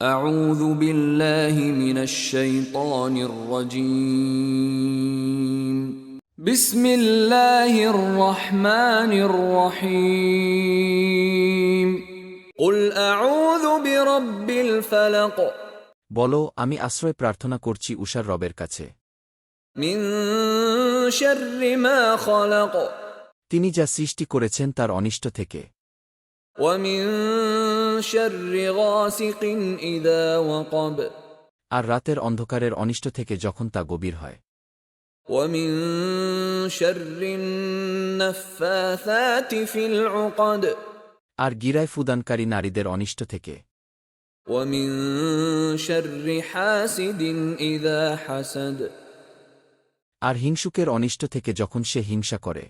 أعوذ بالله من الشيطان الرجيم بسم الله الرحمن الرحيم قل أعوذ برب الفلق বলো আমি আশ্রয় প্রার্থনা করছি উষার রবের কাছে من شر ما خلق তিনি যা সৃষ্টি করেছেন তার অনিষ্ট থেকে আর রাতের অন্ধকারের অনিষ্ট থেকে যখন তা গভীর হয়। আর গিরায় ফুদানকারী নারীদের অনিষ্ট থেকে। আর হিংসুকের অনিষ্ট থেকে যখন সে হিংসা করে।